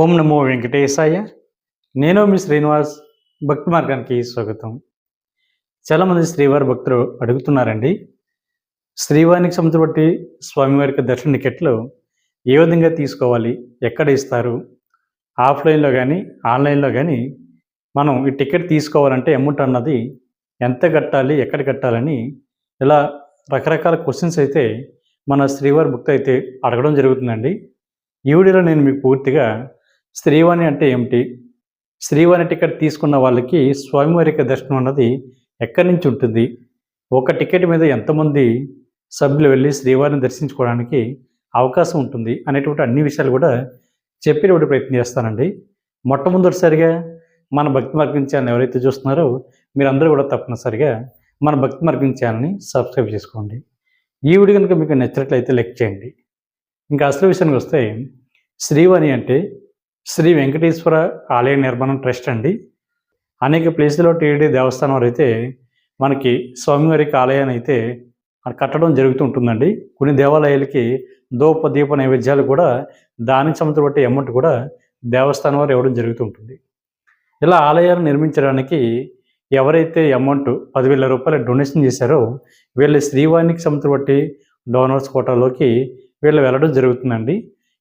ఓం నమో వెంకటేశాయ. నేను మీ శ్రీనివాస్ భక్తి మార్గానికి స్వాగతం. చాలామంది శ్రీవారి భక్తులు అడుగుతున్నారండి శ్రీవారికి సంబంధపట్టి స్వామివారికి దర్శన టికెట్లు ఏ విధంగా తీసుకోవాలి ఎక్కడ ఇస్తారు ఆఫ్లైన్లో కానీ ఆన్లైన్లో కానీ మనం ఈ టికెట్ తీసుకోవాలంటే అమౌంట్ అన్నది ఎంత కట్టాలి ఎక్కడ కట్టాలని ఇలా రకరకాల క్వశ్చన్స్ అయితే మన శ్రీవారి భక్తి అయితే అడగడం జరుగుతుందండి. ఈ వీడియోలో నేను మీకు పూర్తిగా శ్రీవాణి అంటే ఏమిటి? శ్రీవాణి టికెట్ తీసుకున్న వాళ్ళకి స్వామివారికి దర్శనం అన్నది ఎక్కడి నుంచి ఉంటుంది? ఒక టికెట్ మీద ఎంతమంది సభ్యులు వెళ్ళి శ్రీవారిని దర్శించుకోవడానికి అవకాశం ఉంటుంది అనేటువంటి అన్ని విషయాలు కూడా చెప్పేటువంటి ప్రయత్నం చేస్తానండి. మొట్టమొదటిసారిగా మన భక్తి మార్గం ఛానల్ ఎవరైతే చూస్తున్నారో మీరందరూ కూడా తప్పనిసరిగా మన భక్తి మార్గం ఛానల్ని సబ్స్క్రైబ్ చేసుకోండి. ఈ వీడియో కనుక మీకు నచ్చినట్లయితే లైక్ చేయండి. ఇంకా అసలు విషయానికి వస్తే శ్రీవాణి అంటే శ్రీ వెంకటేశ్వర ఆలయ నిర్మాణం ట్రస్ట్ అండి. అనేక ప్లేసులో టీడీ దేవస్థానం వారు అయితే మనకి స్వామివారికి ఆలయాన్ని అయితే కట్టడం జరుగుతుంటుందండి కొన్ని దేవాలయాలకి దోప దీప నైవేద్యాలు కూడా దానికి సంబంధించిన బట్టి అమౌంట్ కూడా దేవస్థానం వారు ఇవ్వడం జరుగుతూ ఉంటుంది. ఇలా ఆలయాలు నిర్మించడానికి ఎవరైతే అమౌంట్ పదివేల రూపాయలు డొనేషన్ చేశారో వీళ్ళ శ్రీవారికి సంబంధించిన బట్టి డోనర్స్ కోటాలోకి వీళ్ళు వెళ్ళడం జరుగుతుందండి.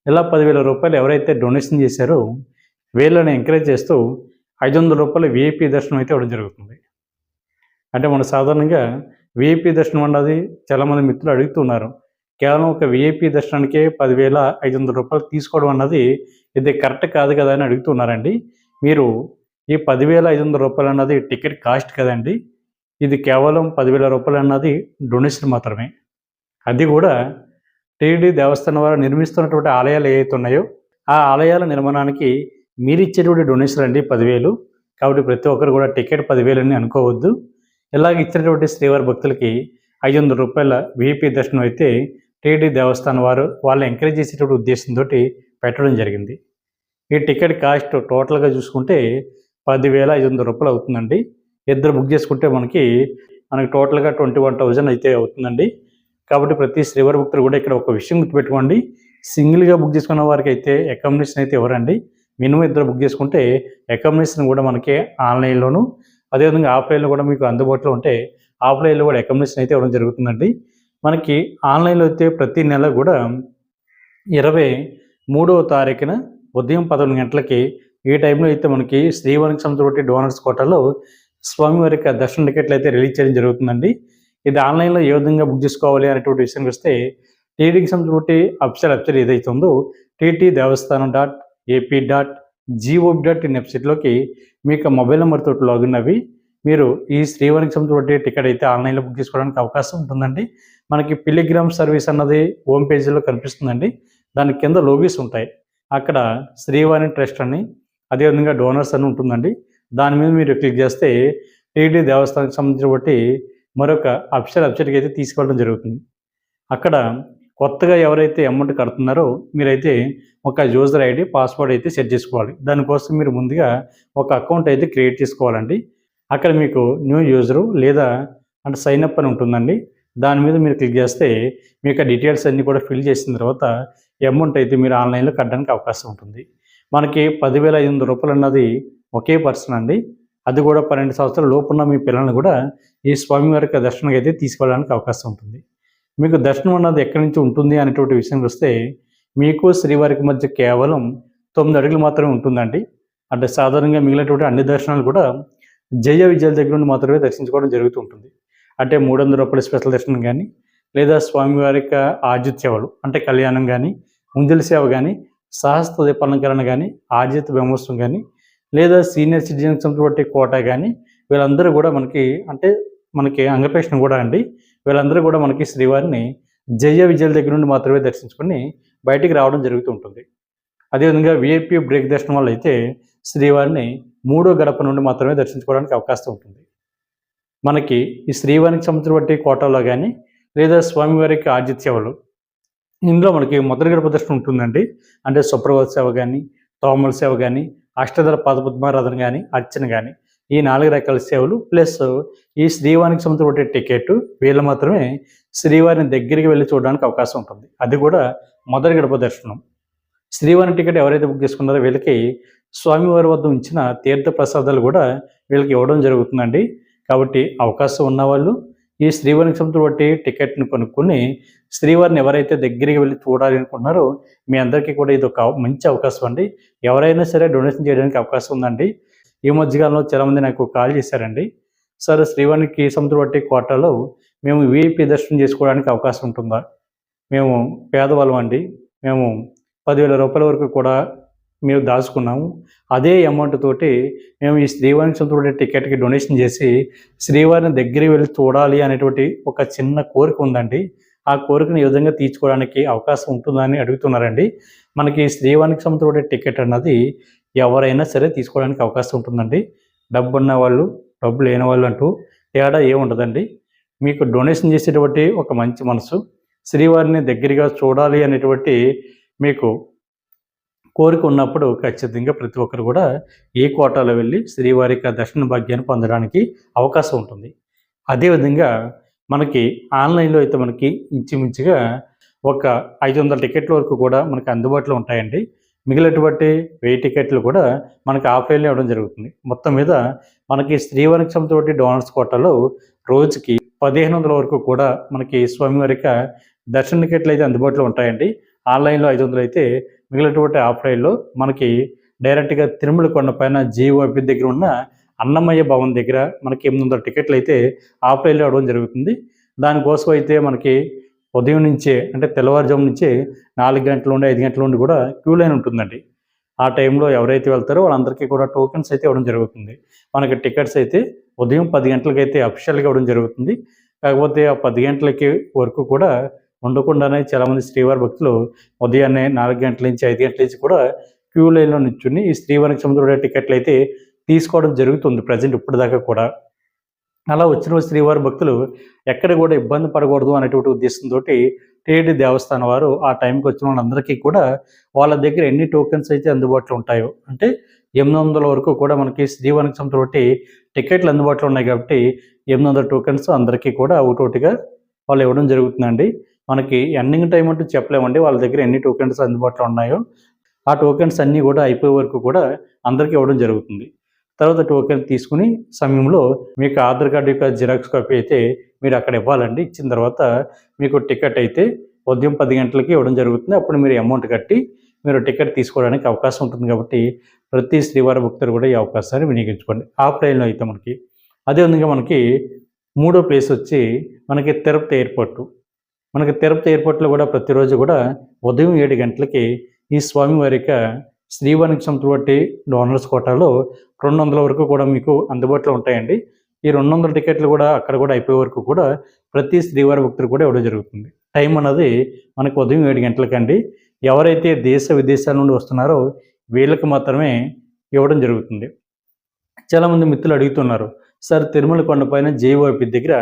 ఇలా పదివేల రూపాయలు ఎవరైతే డొనేషన్ చేశారో వీళ్ళని ఎంకరేజ్ చేస్తూ ఐదు వందల రూపాయల విఐపి దర్శనం అయితే ఇవ్వడం జరుగుతుంది. అంటే మనం సాధారణంగా విఐపి దర్శనం అన్నది చాలామంది మిత్రులు అడుగుతున్నారు కేవలం ఒక విఐపి దర్శనానికే పదివేల ఐదు వందల రూపాయలు తీసుకోవడం అన్నది ఇది కరెక్ట్ కాదు కదా అని అడుగుతున్నారండి మీరు ఈ పదివేల ఐదు వందల రూపాయలు అన్నది టికెట్ కాస్ట్ కదండి. ఇది కేవలం పదివేల రూపాయలు అన్నది డొనేషన్ మాత్రమే. అది కూడా టీడీ దేవస్థానం వారు నిర్మిస్తున్నటువంటి ఆలయాలు ఏవైతే ఉన్నాయో ఆ ఆలయాల నిర్మాణానికి మీరు ఇచ్చేటువంటి డొనేషన్ అండి పదివేలు. కాబట్టి ప్రతి ఒక్కరు కూడా టికెట్ పదివేలు అని అనుకోవద్దు. ఇలాగ ఇచ్చినటువంటి శ్రీవారి భక్తులకి ఐదు వందల రూపాయల విఐపి దర్శనం అయితే టీడీ దేవస్థానం వారు వాళ్ళని ఎంకరేజ్ చేసేటువంటి ఉద్దేశంతో పెట్టడం జరిగింది. ఈ టికెట్ కాస్ట్ టోటల్గా చూసుకుంటే పదివేల ఐదు వందల రూపాయలు అవుతుందండి. ఇద్దరు బుక్ చేసుకుంటే మనకి మనకి టోటల్గా ట్వంటీ వన్ థౌజండ్ అయితే అవుతుందండి. కాబట్టి ప్రతి శ్రీవారి భక్తులు కూడా ఇక్కడ ఒక విషయం గుర్తుపెట్టుకోండి. సింగిల్గా బుక్ చేసుకున్న వారికి అయితే అకామిడేషన్ అయితే ఎవరండి మినిమం ఇద్దరు బుక్ చేసుకుంటే అకామిడేషన్ కూడా మనకి ఆన్లైన్లోను అదేవిధంగా ఆఫ్లైన్లో కూడా మీకు అందుబాటులో ఉంటే ఆఫ్లైన్లో కూడా అకామిడేషన్ అయితే ఇవ్వడం జరుగుతుందండి. మనకి ఆన్లైన్లో అయితే ప్రతి నెల కూడా ఇరవై మూడవ తారీఖున ఉదయం పదకొండు గంటలకి ఈ టైంలో అయితే మనకి శ్రీవారికి సంబంధించిన డోనర్స్ కోటాలో స్వామివారి యొక్క దర్శన టికెట్లు అయితే రిలీజ్ చేయడం జరుగుతుందండి. ఇది ఆన్లైన్లో ఏ విధంగా బుక్ చేసుకోవాలి అనేటువంటి విషయానికి వస్తే టీటీకి సంబంధించి అఫిషియల్ వెబ్సైట్ ఏదైతే ఉందో TT Devasthanam dot AP dot GOB dot in వెబ్సైట్లోకి మీకు మొబైల్ నెంబర్ తోటి లాగిన్ అవి మీరు ఈ శ్రీవారికి సంబంధించిన టికెట్ అయితే ఆన్లైన్లో బుక్ చేసుకోవడానికి అవకాశం ఉంటుందండి. మనకి పిలిగ్రామ్ సర్వీస్ అన్నది హోమ్ పేజీలో కనిపిస్తుందండి. దాని కింద లోగీస్ ఉంటాయి. అక్కడ శ్రీవాణి ట్రస్ట్ అని అదేవిధంగా డోనర్స్ అని ఉంటుందండి. దాని మీద మీరు క్లిక్ చేస్తే టీడీ దేవస్థానానికి సంబంధించిన బట్టి మరొక అఫిషియల్ వెబ్సైట్కి అయితే తీసుకెళ్ళడం జరుగుతుంది. అక్కడ కొత్తగా ఎవరైతే అమౌంట్ కడుతున్నారో మీరైతే ఒక యూజర్ ఐడి పాస్వర్డ్ అయితే సెట్ చేసుకోవాలి. దానికోసం మీరు ముందుగా ఒక అకౌంట్ అయితే క్రియేట్ చేసుకోవాలండి. అక్కడ మీకు న్యూ యూజరు లేదా అంటే సైన్ అప్ అని ఉంటుందండి. దాని మీద మీరు క్లిక్ చేస్తే మీకు ఆ డీటెయిల్స్ అన్నీ కూడా ఫిల్ చేసిన తర్వాత అమౌంట్ అయితే మీరు ఆన్లైన్లో కట్టడానికి అవకాశం ఉంటుంది. మనకి పదివేల ఐదు వందల రూపాయలు అన్నది ఒకే పర్సన్ అండి. అది కూడా పన్నెండు సంవత్సరాల లోపున్న మీ పిల్లల్ని కూడా ఈ స్వామివారి యొక్క దర్శనానికి అయితే తీసుకెళ్ళడానికి అవకాశం ఉంటుంది. మీకు దర్శనం అన్నది ఎక్కడి నుంచి ఉంటుంది అనేటువంటి విషయానికి వస్తే మీకు శ్రీవారికి మధ్య కేవలం తొమ్మిది అడుగులు మాత్రమే ఉంటుందండి. అంటే సాధారణంగా మిగిలినటువంటి అన్ని దర్శనాలు కూడా జయ విజయాల దగ్గర నుండి మాత్రమే దర్శించుకోవడం జరుగుతూ ఉంటుంది. అంటే మూడు వందల రూపాయల స్పెషల్ దర్శనం కానీ లేదా స్వామివారి యొక్క ఆర్జిత సేవలు అంటే కళ్యాణం కానీ ముంజల సేవ కానీ సహస్త దీపాలంకరణ కానీ ఆజిత్ బ్రహ్మోత్సవం కానీ లేదా సీనియర్ సిటిజన్స్ బట్టి కోటా కానీ వీళ్ళందరూ కూడా మనకి అంటే మనకి అంగపేషణ కూడా అండి. వీళ్ళందరూ కూడా మనకి శ్రీవారిని జయ విజయాల దగ్గర నుండి మాత్రమే దర్శించుకొని బయటికి రావడం జరుగుతూ ఉంటుంది. అదేవిధంగా విఐపి బ్రేక్ దర్శనం వల్ల అయితే శ్రీవారిని మూడో గడప నుండి మాత్రమే దర్శించుకోవడానికి అవకాశం ఉంటుంది. మనకి ఈ శ్రీవారికి సంబంధించిన బట్టి కోటలో కానీ లేదా స్వామివారికి ఆర్జిత సేవలు ఇందులో మనకి మొదటి గడప దర్శనం ఉంటుందండి. అంటే సుప్రభాత సేవ కానీ తోమల సేవ కానీ అష్టదళ పద్మారాధన కానీ అర్చన కానీ ఈ నాలుగు రకాల సేవలు ప్లస్ ఈ శ్రీవారికి సంబంధించిన టికెట్ వీళ్ళు మాత్రమే శ్రీవారిని దగ్గరికి వెళ్ళి చూడడానికి అవకాశం ఉంటుంది. అది కూడా మొదటి గడప దర్శనం. శ్రీవారి టికెట్ ఎవరైతే బుక్ చేసుకున్నారో వీళ్ళకి స్వామివారి వద్ద ఉంచిన తీర్థ ప్రసాదాలు కూడా వీళ్ళకి ఇవ్వడం జరుగుతుందండి. కాబట్టి అవకాశం ఉన్నవాళ్ళు ఈ శ్రీవారికి సంబంధించిన బట్టి టికెట్ని కొనుక్కొని శ్రీవారిని ఎవరైతే దగ్గరికి వెళ్ళి చూడాలి అనుకుంటున్నారో మీ అందరికీ కూడా ఇది ఒక మంచి అవకాశం అండి. ఎవరైనా సరే డొనేషన్ చేయడానికి అవకాశం ఉందండి. ఈ మధ్యకాలంలో చాలామంది నాకు కాల్ చేశారండి. సార్ శ్రీవారికి సముద్ర బట్టి కోటలో మేము విఐపి దర్శనం చేసుకోవడానికి అవకాశం ఉంటుందా? మేము పేదవాళ్ళం అండి. మేము పదివేల రూపాయల వరకు కూడా మేము దాచుకున్నాము. అదే అమౌంట్ తోటి మేము ఈ శ్రీవారికి సొంత టికెట్కి డొనేషన్ చేసి శ్రీవారిని దగ్గరికి వెళ్ళి చూడాలి అనేటువంటి ఒక చిన్న కోరిక ఉందండి. ఆ కోరికను ఈ విధంగా తీర్చుకోవడానికి అవకాశం ఉంటుందని అడుగుతున్నారండి. మనకి శ్రీవారికి సంబంధించిన టికెట్ అన్నది ఎవరైనా సరే తీసుకోవడానికి అవకాశం ఉంటుందండి. డబ్బు ఉన్న వాళ్ళు డబ్బు లేని వాళ్ళు అంటూ తేడా ఏముండదండి మీకు డొనేషన్ చేసేటువంటి ఒక మంచి మనసు శ్రీవారిని దగ్గరగా చూడాలి అనేటువంటి మీకు కోరిక ఉన్నప్పుడు ఖచ్చితంగా ప్రతి ఒక్కరు కూడా ఏ కోటాలో వెళ్ళి శ్రీవారి యొక్క దర్శన భాగ్యాన్ని పొందడానికి అవకాశం ఉంటుంది. అదేవిధంగా మనకి ఆన్లైన్లో అయితే మనకి ఇంచుమించుగా ఒక ఐదు వందల టికెట్ల వరకు కూడా మనకి అందుబాటులో ఉంటాయండి. మిగిలినటువంటి వెయ్యి టికెట్లు కూడా మనకి ఆఫ్లైన్లో ఇవ్వడం జరుగుతుంది. మొత్తం మీద మనకి శ్రీవారికి సంబంధించిన డోనర్స్ కోటాలో రోజుకి పదిహేను వందల వరకు కూడా మనకి స్వామివారి యొక్క దర్శన టికెట్లు అయితే అందుబాటులో ఉంటాయండి. ఆన్లైన్లో ఐదు వందలు అయితే మిగిలినటువంటి ఆఫ్లైన్లో మనకి డైరెక్ట్గా తిరుమల కొండ పైన జీఓపి దగ్గర ఉన్న అన్నమయ్య భవన్ దగ్గర మనకి ఎనిమిది వందల టికెట్లు అయితే ఆఫ్లైన్లో అవ్వడం జరుగుతుంది. దానికోసం అయితే మనకి ఉదయం నుంచే అంటే తెల్లవారుజాము నుంచే నాలుగు గంటల నుండి ఐదు గంటల నుండి కూడా క్యూ లైన్ ఉంటుందండి. ఆ టైంలో ఎవరైతే వెళ్తారో వాళ్ళందరికీ కూడా టోకెన్స్ అయితే ఇవ్వడం జరుగుతుంది. మనకి టికెట్స్ అయితే ఉదయం పది గంటలకి అయితే అఫిషియల్గా ఇవ్వడం జరుగుతుంది. కాకపోతే ఆ పది గంటలకి వరకు కూడా ఉండకుండానే చాలామంది శ్రీవారి భక్తులు ఉదయాన్నే నాలుగు గంటల నుంచి ఐదు గంటల నుంచి కూడా క్యూ లైన్లో నిల్చుని ఈ శ్రీవారికి సముద్ర టికెట్లు అయితే తీసుకోవడం జరుగుతుంది ప్రజెంట్ ఇప్పటిదాకా కూడా. అలా వచ్చిన శ్రీవారి భక్తులు ఎక్కడ కూడా ఇబ్బంది పడకూడదు అనేటువంటి ఉద్దేశంతో టీడీ దేవస్థానం వారు ఆ టైంకి వచ్చిన వాళ్ళందరికీ కూడా వాళ్ళ దగ్గర ఎన్ని టోకెన్స్ అయితే అందుబాటులో ఉంటాయో అంటే ఎనిమిది వందల వరకు కూడా మనకి శ్రీవారికి సంబంధించి టికెట్లు అందుబాటులో ఉన్నాయి కాబట్టి ఎనిమిది వందల టోకెన్స్ అందరికీ కూడా ఒకటోటిగా వాళ్ళు ఇవ్వడం జరుగుతుందండి. మనకి ఎండింగ్ టైం అంటూ చెప్పలేమండి. వాళ్ళ దగ్గర ఎన్ని టోకెన్స్ అందుబాటులో ఉన్నాయో ఆ టోకెన్స్ అన్నీ కూడా అయిపోయే వరకు కూడా అందరికీ ఇవ్వడం జరుగుతుంది. తర్వాత టోకెన్ తీసుకుని సమయంలో మీకు ఆధార్ కార్డు యొక్క జిరాక్స్ కాపీ అయితే మీరు అక్కడ ఇవ్వాలండి. ఇచ్చిన తర్వాత మీకు టికెట్ అయితే ఉదయం పది గంటలకి ఇవ్వడం జరుగుతుంది. అప్పుడు మీరు అమౌంట్ కట్టి మీరు టికెట్ తీసుకోవడానికి అవకాశం ఉంటుంది కాబట్టి ప్రతి శ్రీవారి భక్తులు కూడా ఈ అవకాశాన్ని వినియోగించుకోండి. ఆ ట్రైన్లో అయితే మనకి అదేవిధంగా మనకి మూడో ప్లేస్ వచ్చి మనకి తిరుపతి ఎయిర్పోర్టు. మనకి తిరుపతి ఎయిర్పోర్ట్లో కూడా ప్రతిరోజు కూడా ఉదయం ఏడు గంటలకి ఈ స్వామివారి యొక్క శ్రీవారికి సంతబట్టి డోనర్స్ కోటాలో రెండు వందల వరకు కూడా మీకు అందుబాటులో ఉంటాయండి. ఈ రెండు వందల టికెట్లు కూడా అక్కడ కూడా అయిపోయే వరకు కూడా ప్రతి శ్రీవారి భక్తులు కూడా ఇవ్వడం జరుగుతుంది. టైం అన్నది మనకు ఉదయం ఏడు గంటలకండి ఎవరైతే దేశ విదేశాల నుండి వస్తున్నారో వీళ్ళకి మాత్రమే ఇవ్వడం జరుగుతుంది. చాలామంది మిత్రులు అడుగుతున్నారు సార్ తిరుమల కొండపైన జేఓపి దగ్గర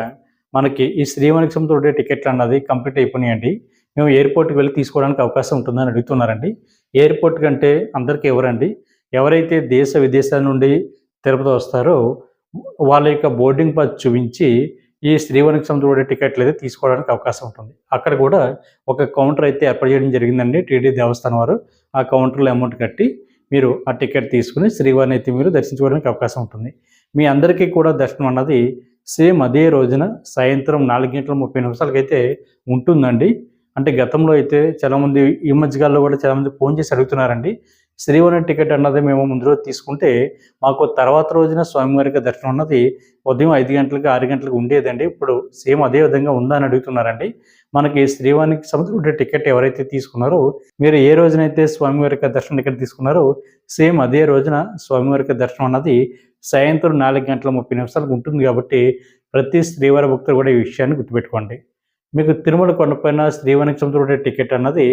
మనకి ఈ శ్రీవారికి ఉండే టికెట్లు అన్నది కంప్లీట్ అయిపోయినాయండి. మేము ఎయిర్పోర్ట్కి వెళ్ళి తీసుకోవడానికి అవకాశం ఉంటుందని అడుగుతున్నారండి. ఎయిర్పోర్ట్ కంటే అందరికీ ఎవరండి? ఎవరైతే దేశ విదేశాల నుండి తిరుపతి వస్తారో వాళ్ళ యొక్క బోర్డింగ్ పాస్ చూపించి ఈ శ్రీవారికి సంబంధించిన టికెట్లు అయితే తీసుకోవడానికి అవకాశం ఉంటుంది. అక్కడ కూడా ఒక కౌంటర్ అయితే ఏర్పాటు చేయడం జరిగిందండి టీడీ దేవస్థానం వారు. ఆ కౌంటర్లో అమౌంట్ కట్టి మీరు ఆ టికెట్ తీసుకుని శ్రీవారిని అయితే మీరు దర్శించుకోవడానికి అవకాశం ఉంటుంది. మీ అందరికీ కూడా దర్శనం అన్నది సేమ్ అదే రోజున సాయంత్రం నాలుగు గంటల ముప్పై నిమిషాలకైతే ఉంటుందండి. అంటే గతంలో అయితే చాలామంది ఈ మధ్యకాలంలో కూడా చాలామంది ఫోన్ చేసి అడుగుతున్నారండి. శ్రీవారి టికెట్ అన్నది మేము ముందు రోజు తీసుకుంటే మాకు తర్వాత రోజున స్వామివారికి దర్శనం అన్నది ఉదయం ఐదు గంటలకు ఆరు గంటలకు ఉండేదండి. ఇప్పుడు సేమ్ అదే విధంగా ఉందా అని అడుగుతున్నారండి. మనకి శ్రీవారికి సంబంధించిన టికెట్ ఎవరైతే తీసుకున్నారో మీరు ఏ రోజునైతే స్వామివారికి దర్శనం టికెట్ తీసుకున్నారో సేమ్ అదే రోజున స్వామివారికి దర్శనం అన్నది సాయంత్రం నాలుగు గంటల ముప్పై నిమిషాలకు ఉంటుంది కాబట్టి ప్రతి శ్రీవారి భక్తులు కూడా ఈ విషయాన్ని గుర్తుపెట్టుకోండి. మీకు తిరుమల కొండపైన శ్రీవారికి సంబంధించిన టికెట్ అన్నది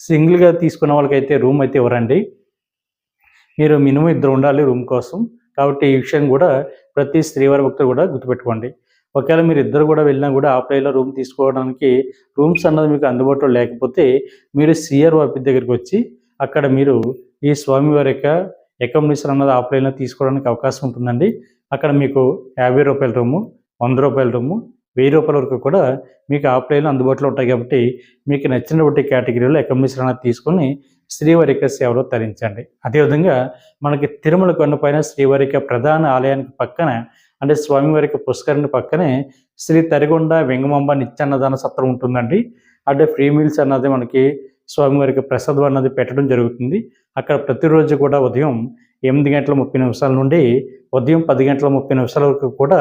సింగిల్గా తీసుకున్న వాళ్ళకైతే రూమ్ అయితే ఇవ్వరండి. మీరు మినిమం ఇద్దరు ఉండాలి రూమ్ కోసం. కాబట్టి ఈ విషయం కూడా ప్రతి శ్రీవారి భక్తులు కూడా గుర్తుపెట్టుకోండి. ఒకవేళ మీరు ఇద్దరు కూడా వెళ్ళినా కూడా ఆఫ్లైన్లో రూమ్ తీసుకోవడానికి రూమ్స్ అన్నది మీకు అందుబాటులో లేకపోతే మీరు సిఆర్ ఆఫీస్ దగ్గరికి వచ్చి అక్కడ మీరు ఈ స్వామివారి యొక్క అకామిడేషన్ అన్నది ఆఫ్లైన్లో తీసుకోవడానికి అవకాశం ఉంటుందండి. అక్కడ మీకు యాభై రూపాయల రూము వంద రూపాయల రూము వెయ్యి రూపాయల వరకు కూడా మీకు ఆఫ్లైన్లో అందుబాటులో ఉంటాయి కాబట్టి మీకు నచ్చినటువంటి కేటగిరీలో అకామిడేషన్ అనేది తీసుకొని శ్రీవారిక సేవలో తరించండి. అదేవిధంగా మనకి తిరుమల కొండపైన శ్రీవారిక ప్రధాన ఆలయానికి పక్కన అంటే స్వామివారికి యొక్క పుష్కరిణి పక్కనే శ్రీ తరిగొండ వెంగమాంబ నిత్యాన్నదాన సత్రం ఉంటుందండి. అంటే ఫ్రీ మీల్స్ అన్నది మనకి స్వామివారికి ప్రసాదం అన్నది పెట్టడం జరుగుతుంది. అక్కడ ప్రతిరోజు కూడా ఉదయం ఎనిమిది గంటల ముప్పై నిమిషాల నుండి ఉదయం పది గంటల ముప్పై నిమిషాల వరకు కూడా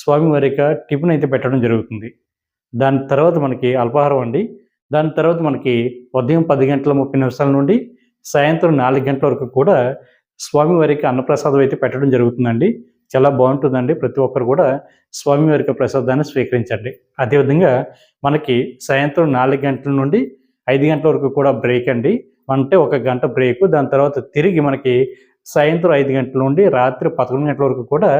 స్వామివారి యొక్క టిఫిన్ అయితే పెట్టడం జరుగుతుంది. దాని తర్వాత మనకి అల్పాహారం అండి. దాని తర్వాత మనకి ఉదయం పది గంటల ముప్పై నిమిషాల నుండి సాయంత్రం నాలుగు గంటల వరకు కూడా స్వామివారికి అన్నప్రసాదం అయితే పెట్టడం జరుగుతుందండి. చాలా బాగుంటుందండి. ప్రతి ఒక్కరు కూడా స్వామివారికి ప్రసాదాన్ని స్వీకరించండి. అదేవిధంగా మనకి సాయంత్రం నాలుగు గంటల నుండి ఐదు గంటల వరకు కూడా బ్రేక్ అండి. అంటే ఒక గంట బ్రేక్. దాని తర్వాత తిరిగి మనకి సాయంత్రం ఐదు గంటల నుండి రాత్రి పదకొండు గంటల వరకు కూడా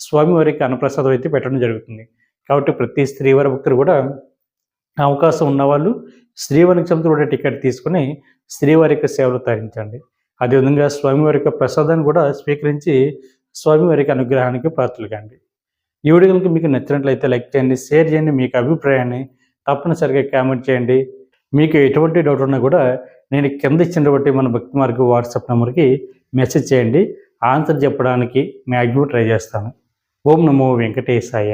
స్వామివారికి అన్నప్రసాదం అయితే పెట్టడం జరుగుతుంది. కాబట్టి ప్రతి స్త్రీవారి భక్తులు కూడా అవకాశం ఉన్నవాళ్ళు శ్రీవారికి సంబంధించిన టికెట్ తీసుకుని స్త్రీవారి యొక్క సేవలు తరించండి. అదేవిధంగా స్వామివారి యొక్క ప్రసాదాన్ని కూడా స్వీకరించి స్వామివారికి అనుగ్రహానికి పాత్రలు కండి. ఈ వీడియో కనుక మీకు నచ్చినట్లయితే లైక్ చేయండి షేర్ చేయండి మీకు అభిప్రాయాన్ని తప్పనిసరిగా కామెంట్ చేయండి. మీకు ఎటువంటి డౌట్ ఉన్నా కూడా నేను కింద ఇచ్చినటువంటి మన భక్తి మార్గ వాట్సాప్ నెంబర్కి మెసేజ్ చేయండి. ఆన్సర్ చెప్పడానికి మ్యాక్సిమం ట్రై చేస్తాను. ఓం నమో వెంకటేశాయ.